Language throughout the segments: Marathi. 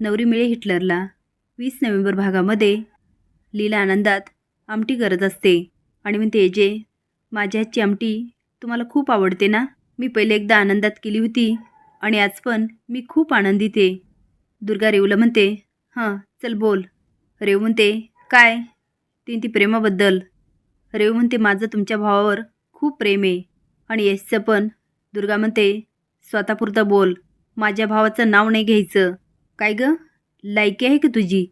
नवरी मिळे हिटलरला. वीस नोव्हेंबर भागामध्ये लीला आनंदात आमटी करत असते. आणि म्हणते जे माझ्या हातची आमटी तुम्हाला खूप आवडते ना? मी पहिले एकदा आनंदात केली होती आणि आज पण मी खूप आनंदित आहे. दुर्गा रेवला म्हणते हां चल बोल. रेव म्हणते काय? तीन ती प्रेमाबद्दल. रेव म्हणते माझं तुमच्या भावावर खूप प्रेम आहे. आणि यशचं पण. दुर्गा म्हणते स्वतःपुरतं बोल. माझ्या भावाचं नाव नाही घ्यायचं. काय गं? लायकी आहे का तुझी?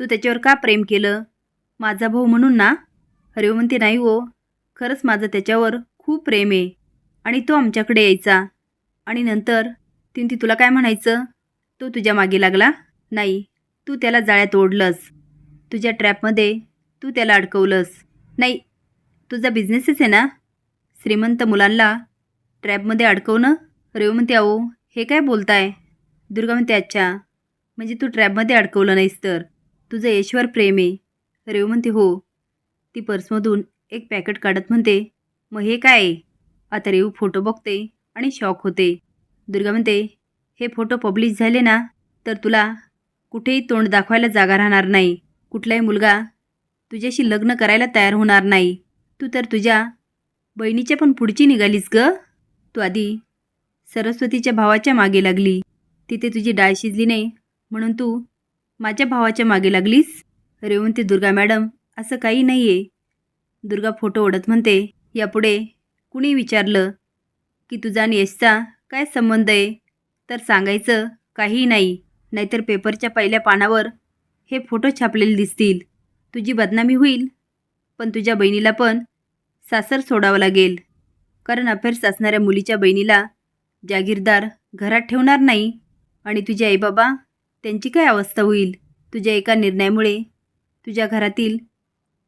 तू त्याच्यावर का प्रेम केलं? माझा भाऊ म्हणून ना? हरिओ म्हणते नाही हो. खरंच माझं त्याच्यावर खूप प्रेम आहे. आणि तो आमच्याकडे यायचा. आणि नंतर तीन तुला काय म्हणायचं? तो तुझ्या मागे लागला? नाही. तू त्याला जाळ्यात ओढलंस. तुझ्या ट्रॅपमध्ये तू त्याला अडकवलंस. नाही. तुझा बिझनेसच आहे ना? श्रीमंत मुलांना ट्रॅपमध्ये अडकवणं? रेव म्हणते अहो हे काय बोलताय? दुर्गा म्हणते अच्छा. म्हणजे तू ट्रॅपमध्ये अडकवलं नाहीस तर? तुझं यशवर प्रेम आहे. रेव म्हणते हो. ती पर्समधून एक पॅकेट काढत म्हणते मग हे काय आता रेव फोटो बघते आणि शॉक होते. दुर्गा म्हणते हे फोटो पब्लिश झाले ना तर तुला कुठेही तोंड दाखवायला जागा राहणार नाही. कुठलाही मुलगा तुझ्याशी लग्न करायला तयार होणार नाही. तू तर तुझ्या बहिणीच्या पण पुढची निघालीस ग. तू आधी सरस्वतीच्या भावाच्या मागे लागली. तिथे तुझी डाळ शिजली नाही. म्हणून तू माझ्या भावाच्या मागे लागलीस? रेवंती दुर्गा मॅडम असं काही नाही आहे दुर्गा फोटो ओढत म्हणते यापुढे कुणी विचारलं की तुझा आणि यशचा काय संबंध आहे? तर सांगायचं काहीही नाही नाहीतर पेपरच्या पहिल्या पानावर हे फोटो छापलेले दिसतील. तुझी बदनामी होईल. पण तुझ्या बहिणीला पण सासर सोडावं लागेल. कारण अफेअर्स असणाऱ्या मुलीच्या बहिणीला जागीरदार घरात ठेवणार नाही. आणि तुझे आईबाबा त्यांची काय अवस्था होईल? तुझ्या एका निर्णयामुळे? तुझ्या घरातील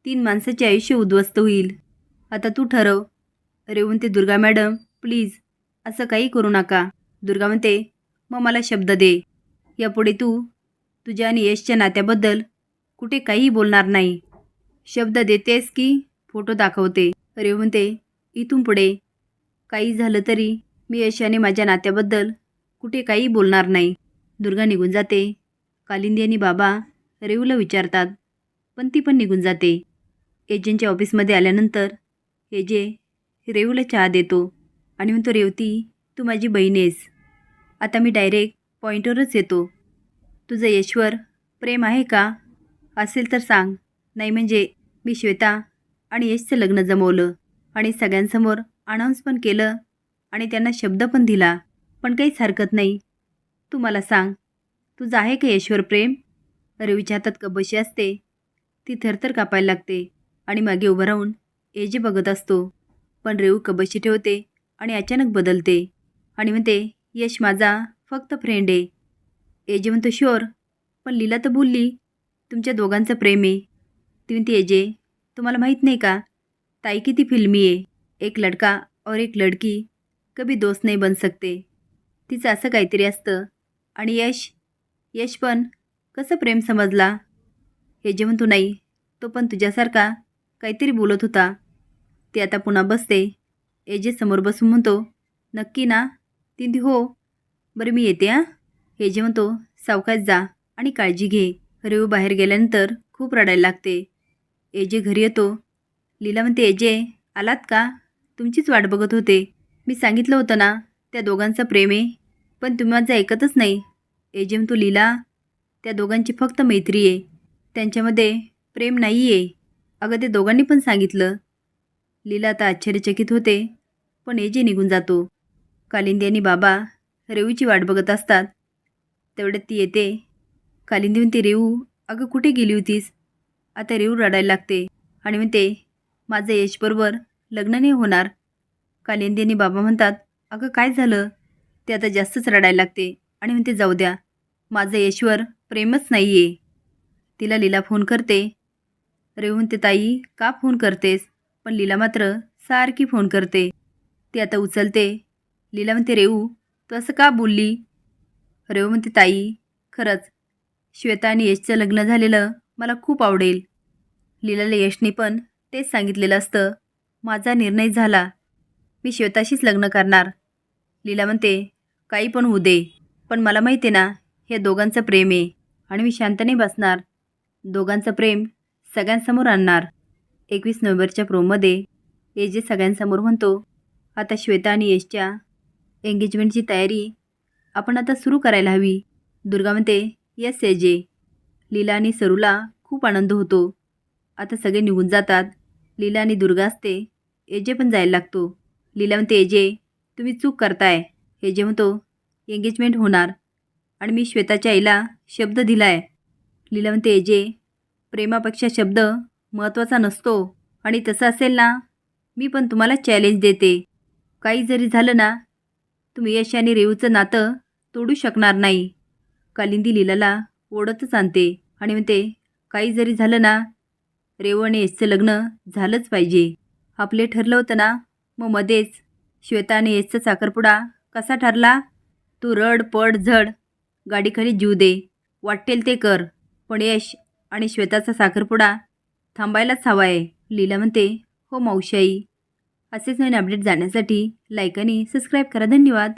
तीन माणसाचे आयुष्य उद्ध्वस्त होईल. आता तू ठरव. रेवंती दुर्गा मॅडम प्लीज असं काही करू नका. दुर्गा म्हणते मग मला शब्द दे. यापुढे तू तुझ्या आणि यशच्या नात्याबद्दल कुठे काहीही बोलणार नाही. शब्द देतेस की फोटो दाखवते. रेव म्हणते इथून पुढे काही झालं तरी मी यशाने माझ्या नात्याबद्दल कुठे काही बोलणार नाही. दुर्गा निघून जाते. कालिंदी आणि बाबा रेवूला विचारतात पण ती पण निघून जाते. एजंटच्या ऑफिसमध्ये आल्यानंतर एजे रेवूला चहा देतो आणि म्हणतो रेवती तू माझी बहीण आहेस. आता मी डायरेक्ट पॉईंटवरच येतो. तुझं यशवर प्रेम आहे का? असेल तर सांग. नाही म्हणजे मी श्वेता आणि यशचं लग्न जमवलं आणि सगळ्यांसमोर अनाऊन्स पण केलं आणि त्यांना शब्द पण दिला. पण काहीच हरकत नाही. तू मला सांग. तुझं आहे का ईश्वर प्रेम? रवीच्या हातात कबशी असते? ती थरथर कापायला लागते आणि मागे उभं राहून एजे बघत असतो. पण रेऊ कबशी ठेवते आणि अचानक बदलते आणि म्हणते यश माझा फक्त फ्रेंड आहे एजे म्हणतो शुअर पण लीला तर बोलली तुमच्या दोघांचं प्रेम आहे ती म्हणते एजे तुम्हाला माहीत नाही का? ताई किती फिल्मी आहे एक लडका और एक लडकी. कभी दोस्त नाही बन सकते. तिचं असं काहीतरी असतं. आणि यश यश पण कसं प्रेम समजला? हे जे म्हणतो नाही तो पण तुझ्यासारखा काहीतरी बोलत होता. ती आता पुन्हा बसते. एजे समोर बसून म्हणतो नक्की ना? तिंदी हो. बरं मी येते हां. हे जे म्हणतो सावकाश जा आणि काळजी घे. रेऊ बाहेर गेल्यानंतर खूप रडायला लागते. एजे घरी येतो. लीला म्हणते एजे आलात का? तुमचीच वाट बघत होते. मी सांगितलं होतं ना त्या दोघांचं प्रेम आहे. पण तुम्ही माझं ऐकतच नाही. एजेम तू लीला त्या दोघांची फक्त मैत्री आहे. त्यांच्यामध्ये प्रेम नाही आहे अगं ते दोघांनी पण सांगितलं. लीला आता आश्चर्यचकित होते पण एजे निघून जातो. कालिंदी आणि बाबा रेऊची वाट बघत असतात. तेवढ्यात ती येते. कालिंदी म्हणते रेऊ अगं कुठे गेली होतीस? आता रेऊ रडायला लागते. आणि म्हणते माझं यशबरोबर लग्न नाही होणार. कालिंदी आणि बाबा म्हणतात अगं काय झालं? ते आता जास्तच रडायला लागते. आणि म्हणते जाऊ द्या. माझं यशवर प्रेमच नाही आहे तिला लीला फोन करते. रेऊ म्हणते ताई का फोन करतेस? पण लीला मात्र सारखी फोन करते. ती आता उचलते. लीला म्हणते रेऊ तू असं का बोलली? रेऊ म्हणते ताई खरंच श्वेता आणि यशचं लग्न झालेलं मला खूप आवडेल. लीलाला यशने पण तेच सांगितलेलं असतं. माझा निर्णय झाला. मी श्वेताशीच लग्न करणार. लीला म्हणते काही पण होऊ दे. पण मला माहिती आहे ना हे दोघांचं प्रेम आहे आणि मी शांत नाही बसणार. दोघांचं प्रेम सगळ्यांसमोर आणणार. एकवीस नोव्हेंबरच्या प्रोमध्ये ए जे सगळ्यांसमोर म्हणतो आता श्वेता आणि यशच्या एंगेजमेंटची तयारी आपण आता सुरू करायला हवी. दुर्गा म्हणते यस ए जे. लीला आणि सरूला खूप आनंद होतो. आता सगळे निघून जातात. लीला आणि दुर्गा असते एजे पण जायला लागतो. लीला म्हणते एजे तुम्ही चूक करताय. हे जे म्हणतो एंगेजमेंट होणार. आणि मी श्वेताच्या आईला शब्द दिला आहे लिला म्हणते जे प्रेमापेक्षा शब्द महत्त्वाचा नसतो. आणि तसं असेल ना मी पण तुम्हाला चॅलेंज देते. काही जरी झालं ना तुम्ही यश आणि रेवूचं नातं तोडू शकणार नाही. कालिंदी लीलाला ओढतच आणते आणि म्हणते काही जरी झालं ना रेवू आणि यशचं लग्न झालंच पाहिजे. आपले ठरलं होतं ना मग मध्येच श्वेता आणि यशचा साखरपुडा कसा ठरला? तू रड पड झड. गाडीखाली जीव दे. वाटेल ते कर. पण यश आणि श्वेताचा साखरपुडा थांबायलाच हवा आहे. लीला म्हणते हो मावशाई. असेच नवीन अपडेट जाण्यासाठी लाईक आणि सबस्क्राईब करा. धन्यवाद.